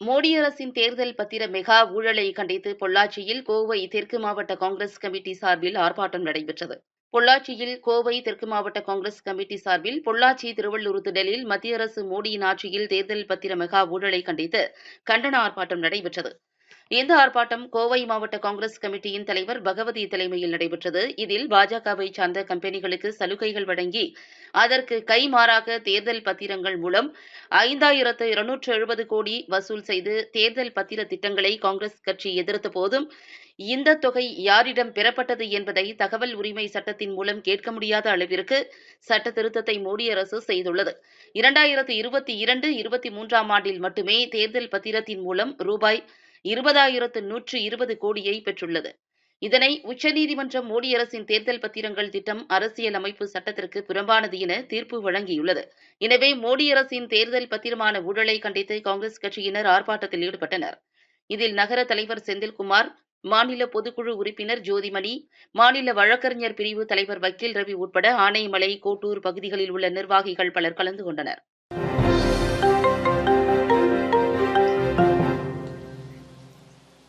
மோடி அரசின் தேர்தல் பத்திர மெகா ஊழலை கண்டித்து பொள்ளாச்சியில் கோவை தெற்கு மாவட்ட காங்கிரஸ் கமிட்டி சார்பில் ஆர்ப்பாட்டம் நடைபெற்றது. பொள்ளாச்சியில் கோவை தெற்கு மாவட்ட காங்கிரஸ் கமிட்டி சார்பில் பொள்ளாச்சி திருவள்ளூர் திடலில் மத்திய அரசு மோடியின் ஆட்சியில் தேர்தல் பத்திர மெகா ஊழலை கண்டித்து கண்டன ஆர்ப்பாட்டம் நடைபெற்றது. இந்த ஆர்ப்பாட்டம் கோவை மாவட்ட காங்கிரஸ் கமிட்டியின் தலைவர் பகவதி தலைமையில் நடைபெற்றது. இதில் பாஜகவை சார்ந்த கம்பெனிகளுக்கு சலுகைகள் வழங்கி அதற்கு கைமாறாக தேர்தல் பத்திரங்கள் மூலம் ஐந்தாயிரத்து இருநூற்று எழுபது கோடி வசூல் செய்து தேர்தல் பத்திர திட்டங்களை காங்கிரஸ் கட்சி எதிர்த்த போதும் இந்த தொகை யாரிடம் பெறப்பட்டது என்பதை தகவல் உரிமை சட்டத்தின் மூலம் கேட்க முடியாத அளவிற்கு சட்ட திருத்தத்தை மோடி அரசு செய்துள்ளது. இரண்டாயிரத்து இருபத்தி இரண்டு இருபத்தி மூன்றாம் ஆண்டில் மட்டுமே தேர்தல் பத்திரத்தின் மூலம் ரூபாய் இருபதாயிரத்து நூற்று இருபது கோடியை பெற்றுள்ளது. இதனை உச்சநீதிமன்றம் மோடி அரசின் தேர்தல் பத்திரங்கள் திட்டம் அரசியல் அமைப்பு சட்டத்திற்கு புறம்பானது என தீர்ப்பு வழங்கியுள்ளது. எனவே மோடி அரசின் தேர்தல் பத்திரமான ஊழலை கண்டித்து காங்கிரஸ் கட்சியினர் ஆர்ப்பாட்டத்தில் ஈடுபட்டனர். இதில் நகர தலைவர் செந்தில்குமார் மாநில பொதுக்குழு உறுப்பினர் ஜோதிமணி மாநில வழக்கறிஞர் பிரிவு தலைவர் வக்கீல் ரவி உட்பட ஆனைமலை கோட்டூர் பகுதிகளில் உள்ள நிர்வாகிகள் பலர் கலந்து கொண்டனர்.